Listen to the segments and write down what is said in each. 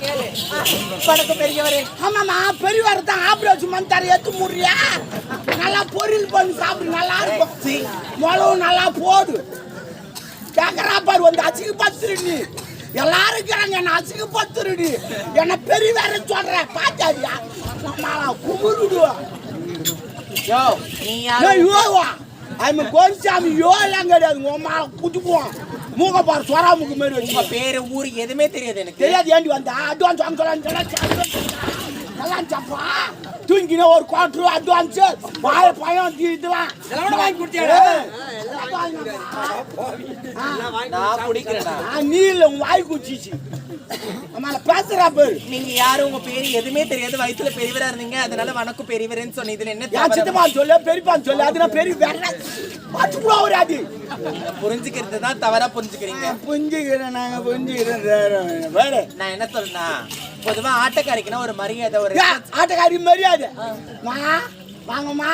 வணக்கம் பெரியவரே. ஆமாம்மா பெரியவர் தான் ஆப்ரேஷன் பண்ணிட்டாரு எத்து முறியா நல்லா பொரியல் பண்ணி சாப்பிடு நல்லா இருக்கும். மிளகு நல்லா போடு. கேக்குறா பாரு வந்து அசிங்க பத்துருடி எல்லாரும் இருக்கிறாங்க என்ன அசிங்க பத்துருடி என்ன பெரியவர் சொல்றேன் பாத்தாடியா நம்மளா குமுருடுவா யோ. ஐம் கோரிசாமி யோ எல்லாம் கிடையாது. உன் மேல குத்துக்குவான் மூக்க பாரு சொரா மூக்கு மாதிரி உங்க வச்சு பேரு ஊர் எதுவுமே தெரியாது எனக்கு. தெரியாது ஏண்டி வந்தா? அட்வான்ஸ் வாங்க சொல்ல நல்லா சப்பா தூங்கின ஒரு குவார்டர் அட்வான்ஸ். வாய பயம் தீ- இதெல்லாம் இதெல்லாம் வாங்கி கொடுத்தியாடா? நான் நீ இல்ல உன் வாய் குச்சிச்சு. நம்மள பேசுறா பேரு. நீங்க யாரு? உங்க பேரு எதுவுமே தெரியாது. வயித்துல பெரியவரா இருந்தீங்க. அதனால வணக்கம் பெரியவரேன்னு சொன்ன இதுல என்ன என் தவறு? சித்தப்பா சொல்லு பெரியப்பான்னு சொல்லு. அது நான் பெரிய வேற. பார்த்து கூட ஒரு அது புரிஞ்சுக்கிறது தான் தவறா புரிஞ்சுக்கிறீங்க. புரிஞ்சுக்கிறேன். நாங்க புரிஞ்சுக்கிறேன் வேற. நான் என்ன சொல்றேன்னா பொதுவா ஆட்டக்காரிக்குன்னா ஒரு மரியாதை ஒரு ஆட்டக்காரி மரியாதை. வாங்கம்மா.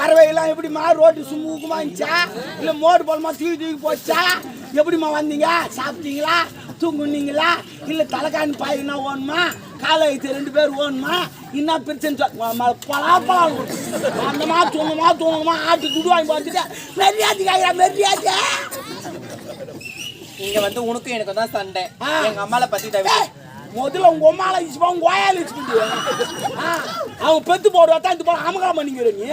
வரவையெல்லாம் எப்படிம்மா? ரோட்டு சுமூகமா இருந்துச்சா? இல்லை மோடு போலமா தூக்கி தூக்கி போச்சா? எப்படிம்மா வந்தீங்க? சாப்பிட்டீங்களா? தூங்குனீங்களா? இல்லை தலைக்காணி பாய்னா ஓணுமா? காலை வைத்து ரெண்டு பேர் ஓணுமா? என்ன பிரச்சனை? பலாப்பழம் வந்தமா தூங்கமா தூங்கமா ஆட்டு துடு வாங்கி பார்த்துட்டு மரியாதை காய்கிறா மரியாதை. இங்க வந்து உனக்கும் எனக்கும் தான் சண்டை. ஆ. எங்க அம்மால பத்தி தவிர. முதல்ல உங்க அம்மால இச்சுப்பா உங்க ஓயால இச்சுக்கிட்டு அவங்க பெத்து போடுவா தான் இந்த போல அமகலம் பண்ணிக்கிற நீ?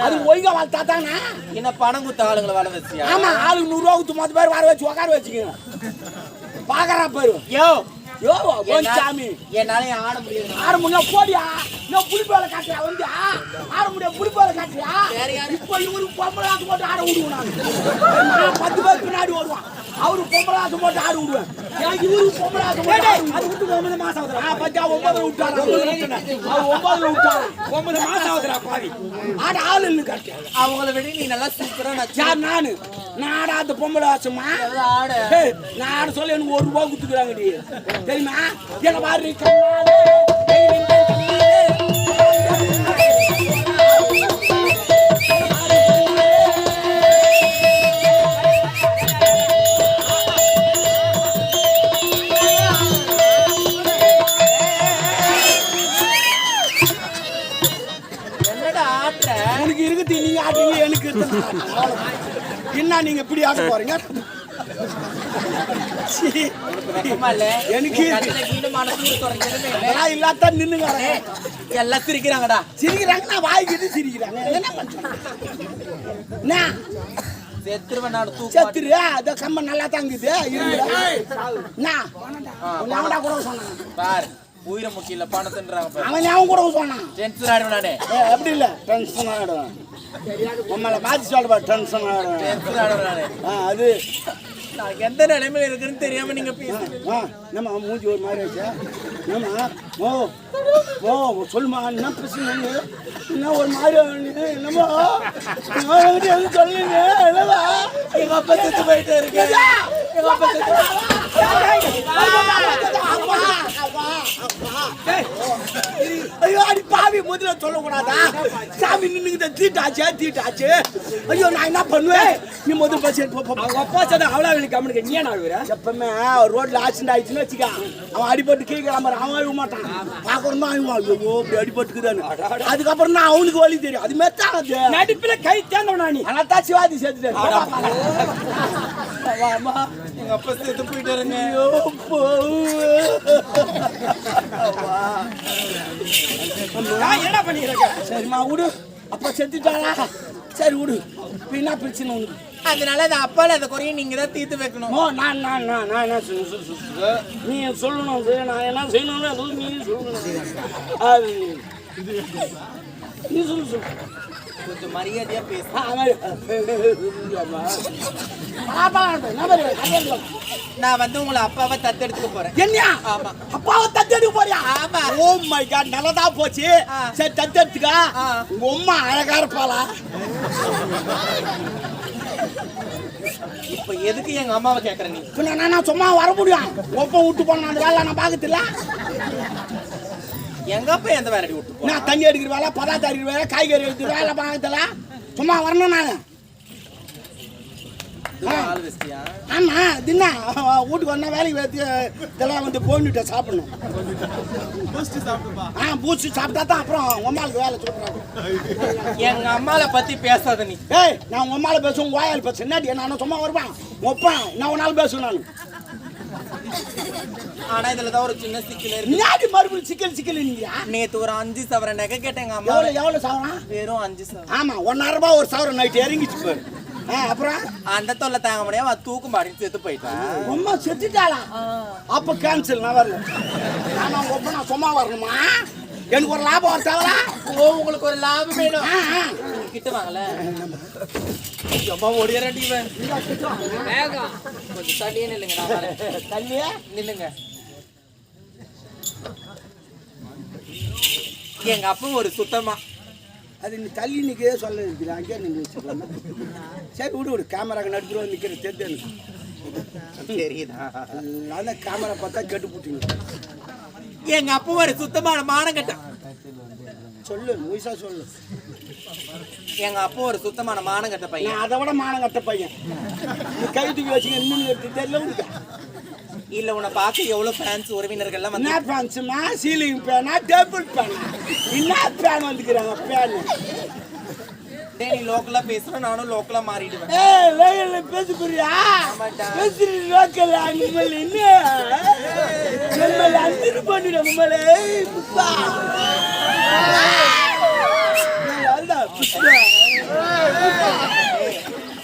அது ஒய்கா வளர்த்தா தானே? என்ன பணம் குத்த ஆளுங்களை வள வச்சியா? ஆமா ஆளுக்கு நூறு ரூபா கொடுத்து மொத்த பேர் வர வச்சு உட்கார வச்சுக்கணும் பாக்கறா பேரு. யோ. யோ கொஞ்சாமி என்னால ஆட முடியாது ஆறு முடியா போடியா? நான் புளிப்பால காட்டுறியா வந்து ஆறு முடியா புளிப்பால காட்டுறியா? வேற யாரு? இப்போ இவரு பொம்பளாத்து போட்டு ஆட விடுவோம் நான். நான் பத்து பேர் பின்னாடி வருவான். அவரு பொம்பளாத்து போட்டு ஆட விடுவேன் இவரு பொம்பளாத்து போட்டு. அது விட்டு ஒன்பது மாசம் ஆகுதுடா. ஆ, பத்தியா ஒன்பதுல விட்டாரு. அவர் ஒன்பதுல விட்டாரு. ஒன்பது மாசம் ஆகுதுடா பாவி. ஆட ஆள் இல்லை காட்டு அவங்கள விட நீ நல்லா சூப்பரா நானு? நான் ஆடாத பொம்பளை ஆச்சுமா ஆட. ஏய், நான் ஆட சொல்ல எனக்கு ஒரு ரூபா குத்துக்கிறாங்கடி தெரியுமா? என்ன பாரு நீங்க இப்படி ஆட போறீங்க சீ. வெக்கமா இல்ல எனக்கு இல்லாத நின்னுங்க எல்லாம் சிரிக்கிறாங்கடா. சிரிக்கிறாங்க நான் வாய்க்கிட்டு சிரிக்கிறாங்க. என்ன தூக்கம் செத்துரு. அந்த கம்ப நல்லா தாங்குது. அவன்டா கூட சொன்னான். பாரு உயிரை முக்கியம் பணத்துன்றாங்க அவன் கூட சொன்னான். டென்ஷன் ஆயிடுவேன் நானே. எப்படி இல்லை. டென்ஷன் உம்மளை மாற்றி சொல்லுவா டென்ஷன் அது. எந்த நிலைமையில இருக்குன்னு தெரியாம நீங்க ஆ நம்ம மூஞ்சி ஒரு மாதிரி வச்சா என்னம்மா ஓ ஓ சொல்லுமா என்ன பிரச்சனை என்ன ஒரு மாதிரி என்கிட்ட எதுவும் சொல்லுங்க என்னவா எங்க அப்பா செத்து போயிட்டு இருக்கு எங்க அப்பா செத்து ஐயோ அடி முதல்ல சொல்லக்கூடாதா? சாமி நின்னுக்கிட்ட தீட்டாச்சு தீட்டாச்சு. ஐயோ நான் என்ன பண்ணுவேன்? நீ முதல் பஸ். அவங்க அப்பா சொன்னா அவ்வளவு அவனுக்கு கம்முனுக்கு. நீ என்ன ஆகுற? எப்பவுமே ரோட்ல ஆக்சிடென்ட் ஆயிடுச்சுன்னு வச்சுக்க. அவன் அடிபட்டு கீழே மாதிரி அவன் அழுக மாட்டான். பார்க்கணும் தான் அழுவான் ஐயோ இப்படி அடிபட்டுக்குதான்னு. அதுக்கப்புறம் தான் அவனுக்கு வழி தெரியும். அது மாதிரி தான் அது. நடிப்புல கை தேர்ந்தவனா நீ? ஆனால் தான் சிவாஜி சேர்த்துட்டாரு அம்மா. எங்க அப்பா ஐயோ. நான் என்ன பண்ணிருக்க சரிம்மா விடு. அப்ப செத்துட்டாரா சரி விடு. இப்ப என்ன பிரச்சனை உனக்கு? அதனால அந்த அப்பால அந்த குறையை நீங்க தான் தீர்த்து வைக்கணும். ஓ நான் நான் நான் நான் என்ன சொல்லு சொல்லு சொல்லு, சொல்லு நீ சொல்லணும்? அது நான் என்ன செய்யணும்னு அதுவும் நீ சொல்லணும். அது நீ சொல்லு சொல்லு. கொஞ்சம் மரியாதையா பேசு. என்ன. நான் வந்து உங்களை அப்பாவை தத்தெடுத்துக்க போறேன் என்னையா ஆமா. அப்பாவை தத்தெடுக்க போறியா ஆமா. ஓ மை காட் நல்லதா போச்சு. சரி தத்தெடுத்துக்கா. உங்க அம்மா அழகா இருப்பாளா இப்ப எதுக்கு எங்க அம்மாவை கேக்குற நீ நான் சும்மா வர முடியும் ஒப்பம் விட்டு போன அந்த வேலை நான் பார்க்கறதில்ல எங்க எந்த வேலைடி விட்டு நான் தண்ணி அடிக்கிற வேலை பதார்த்தம் அடிக்கிற வேலை காய்கறி எடுக்கிற வேலை பார்க்கறதில்ல சும்மா வரணும் நான். ஆமா தின்னா. வீட்டுக்கு வந்தா வேலைக்கு இதெல்லாம் வந்து போயிட்டு சாப்பிடணும். ஆ பூச்சி சாப்பிட்டா தான் அப்புறம் உமாளுக்கு வேலை சொல்றாங்க எங்க அம்மால பத்தி பேசாத நீ. ஏய் நான் உமால பேசுவேன் வாயால் பேசுவேன். என்னடி நான் சும்மா வருவான்? ஒப்பான். நான் ஒரு நாள் பேசுவேன் நான். ஆனா இதுல தான் ஒரு சின்ன சிக்கல் இருக்கு. முன்னாடி மறுபடியும் சிக்கல் சிக்கல் நீங்க நேத்து ஒரு அஞ்சு சவர நகை எங்க அம்மா. எவ்வளோ எவ்வளோ சாவரம்? வெறும் அஞ்சு சவரம் ஆமா ஒன்னாயிரம் ரூபாய் ஒரு சவரம். நைட்டு இறங்கிச்சு பாரு. அப்புறம்? அந்த தொல்லை தாங்க முடியாம செத்து போயிட்டான் அம்மா செத்துட்டாளா? அப்ப கேன்சல் நான் வரல. நான் சும்மா வரணுமா? எனக்கு ஒரு லாபம் ஒரு தவறா ஓ உங்களுக்கு ஒரு லாபம் வேணும். கிட்ட வாங்கல அம்மா ஓடியாரண்டி இவன். கொஞ்சம் தள்ளியே நில்லுங்க நான். தள்ளியே? நில்லுங்க. எங்க அப்பா ஒரு சுத்தமா. அது நீ தள்ளி நிற்கவே சொல்ல இருக்குது அங்கேயே நீங்கள் வச்சுக்கலாம் சரி விடு விடு. கேமராக்கு நடுப்புற நிற்கிற தெரிஞ்சு எனக்கு. தெரியுதா. அதான் கேமரா பார்த்தா கெட்டு போட்டீங்க எங்க அப்பா ஒரு சுத்தமான மானங்கட்டம் சொல்லு முயசா சொல்லு. எங்க அப்பா ஒரு சுத்தமான மானங்கட்ட பையன். அதை விட மானம் கட்ட பையன் கை தூக்கி இன்னும் எடுத்து தெரியல உனக்கு? இல்ல உன்னை பார்க்க எவ்வளவு ஃபேன்ஸ் உறவினர்கள்லாம் வந்து என்ன பேன்ஸுமா சீலிங் பேனா டேபிள் பேனா என்ன பேன் வந்துக்கிறாங்க பேன் டேய் லோக்கலா பேசுற நானும் லோக்கலா மாறிடுவேன். ஏய் வேலையில பேச புரியா. பேசுற லோக்கல் அனிமல் என்ன? நம்மள அந்திரு பண்ணிட நம்மள புப்பா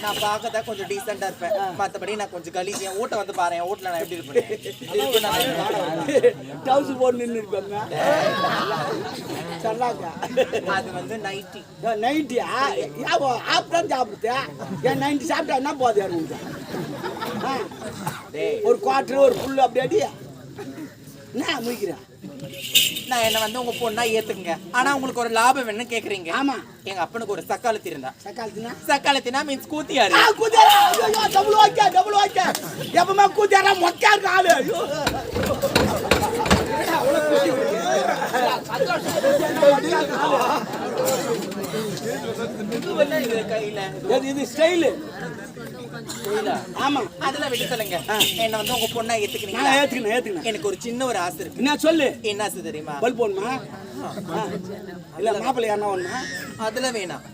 நான் பார்க்கதான் கொஞ்சம் டீசெண்டா இருப்பேன். மத்தபடி நான் கொஞ்சம் கலீஜ் என் வீட்டை வந்து பாரு என் வீட்டுல நான் எப்படி இருப்பேன்? டவுஸ் போட்டு நின்று இருப்பாங்க அது வந்து நைட்டி நைட்டியா யாபோ ஆப் தான் சாப்பிடுது ஏன் நைன்டி சாப்பிட்டா என்ன போகுது ஒரு குவார்டர் ஒரு புல்லு அப்படி என்ன முடிக்கிறேன். நான் என்ன வந்து உங்க பொண்ணா ஏத்துக்குங்க. ஆனா உங்களுக்கு ஒரு லாபம் வேணும்னு கேக்குறீங்க. ஆமா. எங்க அப்பனுக்கு ஒரு சக்காலத்தி இருந்தா சக்காலத்தினா சக்காலத்தினா மீன்ஸ் கூத்தியாரு கூத்தியாரா டபுள் வாக்கியா டபுள் வாக்கியா எப்பவுமே கூத்தியாரா மொக்கையா இருக்கு ஆளு. இது ஸ்டைலு ஆமா. அதெல்லாம் விட்டு சொல்லுங்க. என்ன வந்து உங்க பொண்ணா நான் ஏத்துக்கிறீங்களா ஏத்துக்கணும் ஏத்துக்கணும் எனக்கு ஒரு சின்ன ஒரு ஆசை இருக்கு. என்ன சொல்லு? என்ன ஆசை தெரியுமா? பல் போடணுமா? ஆ. இல்ல மாப்பிள்ளை யாருன்னா ஒண்ணா? அதுல வேணாம்.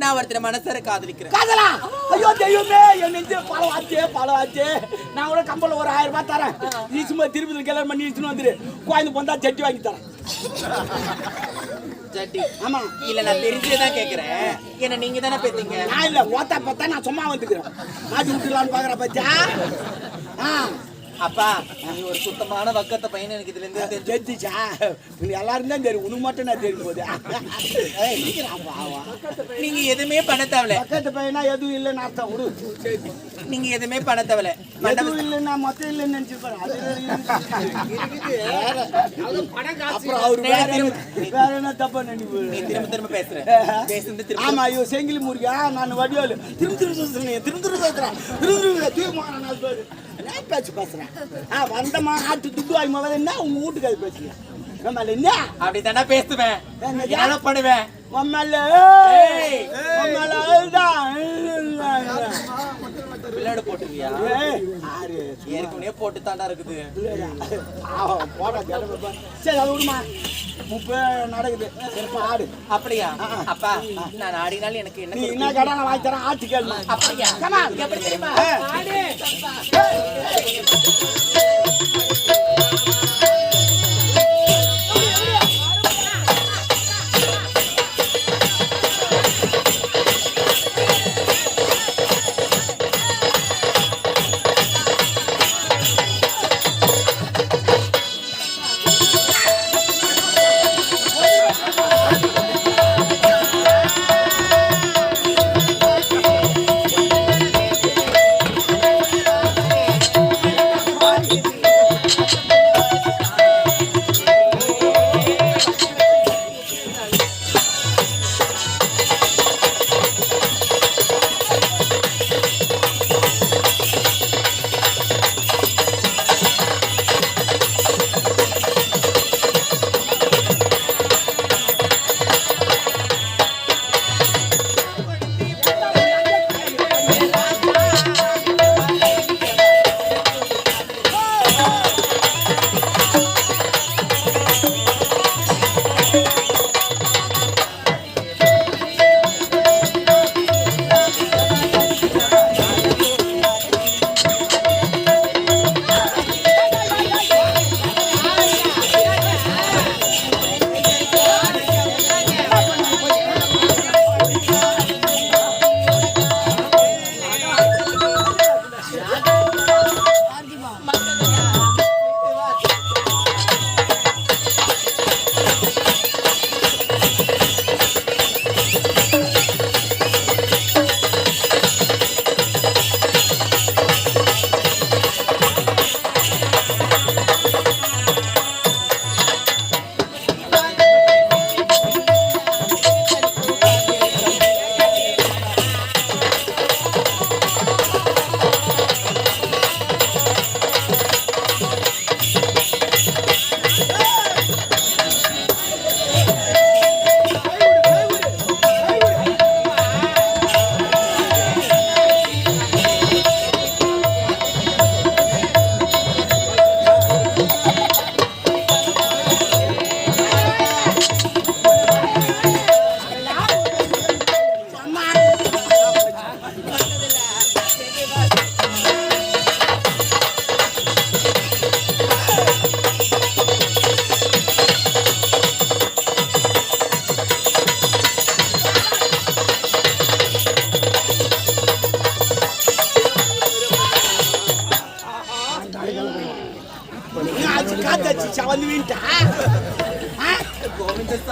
நான் ஒருத்தர் மனசார காதலிக்கிறேன். காதலா? ஐயோ தெய்வமே என் நெஞ்சு பழம் ஆச்சு நான் கூட கம்பல ஒரு ஆயிரம் ரூபாய் தரேன். நீ சும்மா திருப்பதி கல்யாணம் பண்ணி வச்சுன்னு வந்துரு. கோயந்து பொந்தா செட்டி வாங்கி தரேன். ஜட்டி. ஆமா. இல்ல நான் தெரிஞ்சேதான் கேக்குறேன். என்ன நீங்க தானே பேத்தீங்க நான் இல்ல ஓத்தா பார்த்தா நான் சும்மா வந்துக்கிறேன். மாட்டி விட்டுலான்னு பாக்குற பச்சா ஆ. அப்பா நீ ஒரு சுத்தமான வக்கத்த பையன் எனக்கு இதுல இருந்து தெரிஞ்சிச்சா? நீ எல்லாரும் தான் தெரியும். உனக்கு மட்டும் நான் தெரியும் போது. நீங்க எதுவுமே பண்ண தேவையில்ல. பக்கத்து பையனா எதுவும் இல்லைன்னு அர்த்தம். விடு நீங்க எதுவுமே பண்ண தேவையில்ல. எதுவும் இல்லைன்னா மொத்தம் இல்லைன்னு நினைச்சிருப்பாரு அது இருக்குது. வேற. அப்புறம் அவர் வேற என்ன- வேற என்ன தப்பா நீ நினைப்பு திரும்ப திரும்ப பேசுற. பேசுறது திரும்ப ஆமா ஐயோ செங்கிலி முருகா நான் வடிவாளு. திரும்ப திரும்ப திரும்ப திரும்ப திரும்ப திரும்ப பேச்சு பேசுறேன். ஆ வந்தமா ஆட்டு துட்டு வாங்கி முதல்ல என்ன? உங்க வீட்டுக்கு அது நம்மள என்ன? அப்படித்தானே பேசுவேன். என்ன பண்ணுவேன்? மம்மல்ல. மம்மல்ல அதுதான் ஏய், ஆறு. ஏற்கனவே போட்டு தாண்டா இருக்குது போடா. சரி அது விடுமா? முப்பது நடக்குது. சிறப்பா ஆடு. அப்படியா? அப்பா நான் ஆடினாலும் எனக்கு என்ன? என்ன கடை நான் வாங்கி தரேன் ஆட்டு கேள்வி அப்படியா. எப்படி தெரியுமா?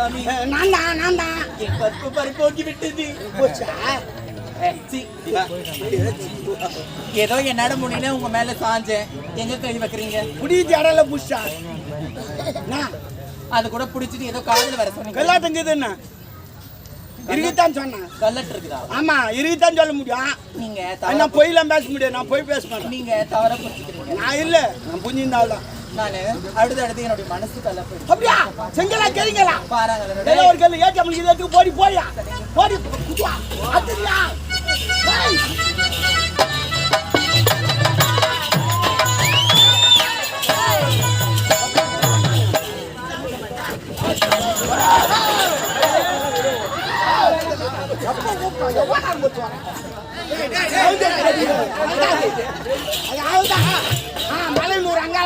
கோவிந்தசாமி நான் தான் நான் தான் என் பருப்பு பருப்போக்கி விட்டது. போச்சா. ஏதோ என்னால முடியல உங்க மேல சாஞ்சேன். எங்க கை வைக்கிறீங்க? புடிச்சு அடல புஷா அது கூட புடிச்சிட்டு ஏதோ காதுல வர சொன்னீங்க. கல்லாட்டங்குது என்ன? இருக்குதான் சொன்னேன் கல்லட்டு இருக்குதா? ஆமா இருக்குதான் சொல்ல முடியும். நீங்க நான் பொய்லாம் பேச முடியாது. நான் பொய் பேச மாட்டேன். நீங்க தவற புரிஞ்சுக்கிறீங்க. நான் இல்ல நான் புஞ்சிருந்தாள் தான் நானு அடுத்து அடுத்து என்னுடைய மனசு போயிடுச்சு அப்படியா? செங்கலா தெரியுங்களா பாருங்க ஏதோ ஒரு கல்லு ஏற்றி நம்மளுக்கு இதுக்கு போடி போயா போடி குத்துவா. அத்துறியா ஏய்.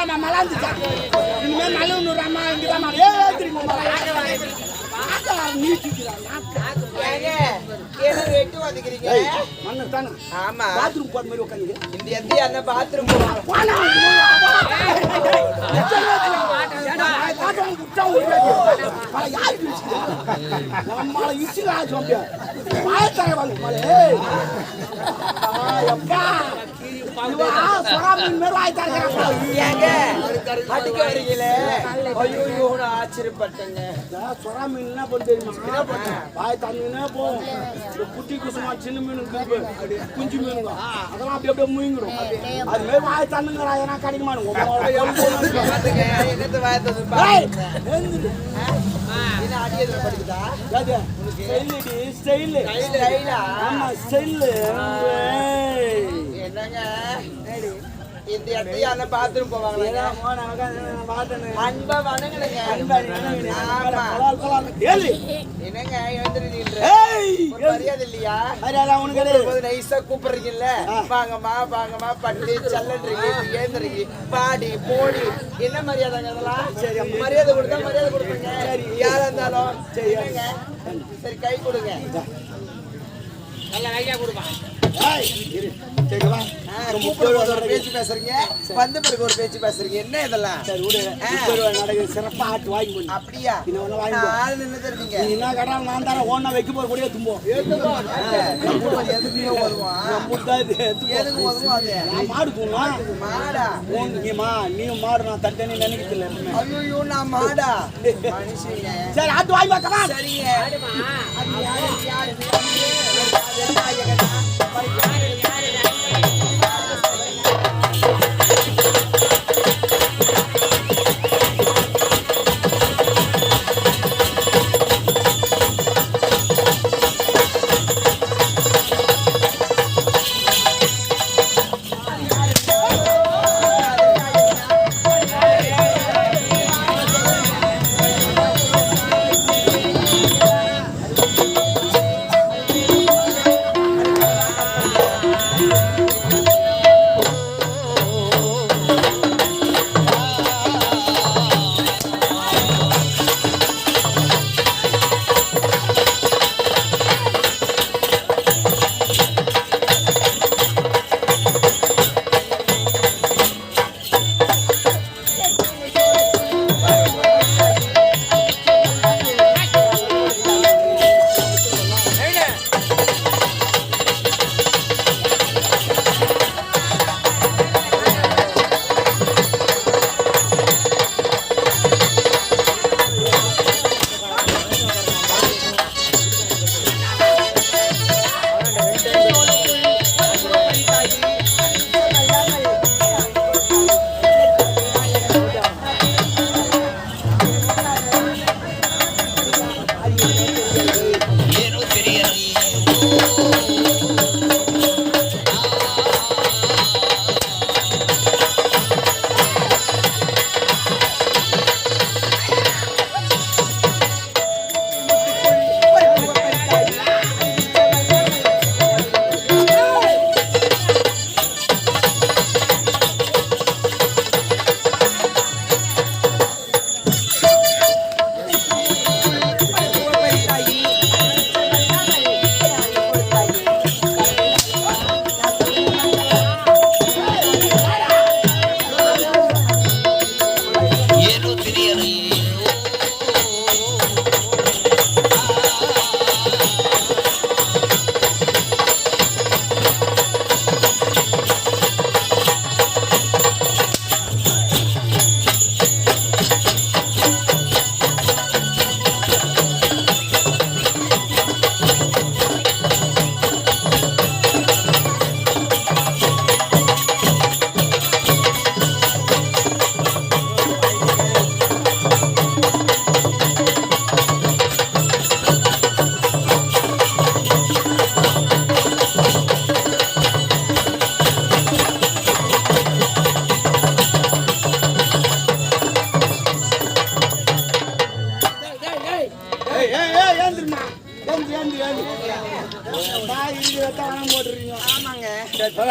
அங்காளம்மா மலாந்துச்சா. இனிமே மலையனூர் அம்மா இங்கதாம்மா. ஆமா பாத்ரூம் போற மாதிரி உட்காந்துக்கிறேன். இந்த எத்தி அந்த பாத்ரூம் போவாங்க வாடா, இங்க வா. ஏடா, பாத்ரூம் விட்டா விடாது. மலை யாருக்கு இடிச்சுது? நம்மால இடிச்சுடா, சோம்பியா. வாயை தர வாங்க, மலை. ஏய். ஆ, எப்பா. சொரா ஆச்சரியப்பட்டேங்க இந்த சுறா மீன் என்ன பண்ணுது தெரியுமா? வாய் தண்ணினே. இந்த குட்டி குசுமா சின்ன மீன். குஞ்சு மீனுங்க. அதெல்லாம் அப்படியே. அது மாதிரி வாய் ஸ்டைலு. ஆமா, ஸ்டைலு. இந்த இடத்தையும் பாத்ரூம் போவாங்களா. அன்பா. ஏழு. என்னங்க. மரியாதை இல்லையா? மரியாதை உனக்கு நைஸா கூப்பிடுறீங்கல்ல? வாங்கம்மா வாங்கம்மா பட்டு செல்லன்றீங்க ஏந்திரீங்க பாடி போடி. என்ன மரியாதைங்க அதெல்லாம்? மரியாதை கொடுத்தா மரியாதை கொடுப்பீங்க. யாரா இருந்தாலும்? சரி கை கொடுங்க. ஏய், இரு. சரி, வா. ஆ, கூப்பிடும் போது ஒரு பேச்சு பேசுறீங்க? வந்த பிறகு ஒரு பேச்சு பேசுறீங்க. என்ன இதெல்லாம்? சரி, விடு. சிறப்பா ஆட்டு வாங்கி. அப்படியா? இன்னும் ஒண்ணு வாங்கி. ஆள் நின்று தருவீங்க நீ என்ன கடா நான் தரேன். ஓனா வைக்க போற கூட தும்போம் எதுக்கு வருவான் எதுக்கு உதவும் அது? நான் மாடு மாடா? நீ நீ மாடு நான் நினைக்கிறது இல்லை எப்பவுமே. ஐயோ நான் மாடா? மனுஷங்க. சரி ஆட்டு வாங்கி பார்க்கவா சரிங்க. அது யாரு? யாரு? right.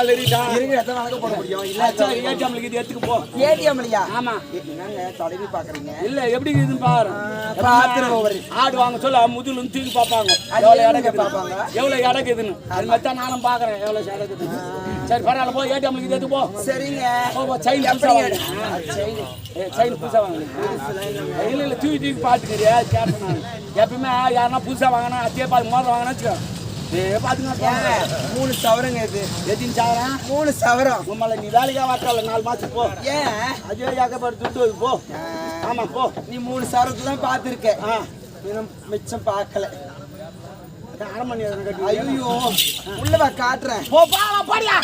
சரி பரவாயில்ல இருக்கா இருங்க எத்தனை வழக்கு போட முடியும்? இல்ல சரி ஏடிஎம்ல இது எடுத்துக்கு போ. ஏடிஎம்லையா ஆமா. என்னங்க தொடங்கி பாக்குறீங்க? இல்ல எப்படி இருக்குதுன்னு பாரு. ஆடு வாங்க சொல்ல இருந்து தூக்கி பார்ப்பாங்க. அது எவ்வளவு பார்ப்பாங்க? பார்ப்பாங்க? எவ்வளவு அது மாதிரி தான் நானும் பாக்குறேன் எவ்வளவு இருக்குதுன்னு சரி பரவாயில்ல போ ஏடிஎம்ல இது எடுத்து போ. சரிங்க. போ, போ செயின் புதுசா வாங்க. செயின் புதுசா வாங்க. இல்ல இல்ல தூக்கி தூக்கி பாத்துக்கிறியா கேட்டேன் நான் எப்பயுமே யாருன்னா புதுசா வாங்கினா அதே பார்த்து மோதிரம் வாங்கினா வச்சுக்கோ. மூணு சவரங்க இது. சாவறேன் மூணு சவரம். உம்மல நீ வேலைக்கா வரட்டால நாலு மாசத்துக்கு போ. ஏன் துட்டு வருது, போ. ஆமா போ. நீ மூணு சவரத்துல தான் பாத்திருக்க ஆ. இன்னும் மிச்சம் பார்க்கல ஐயோ. உள்ள வா காட்டுறேன். போ பா போடியா.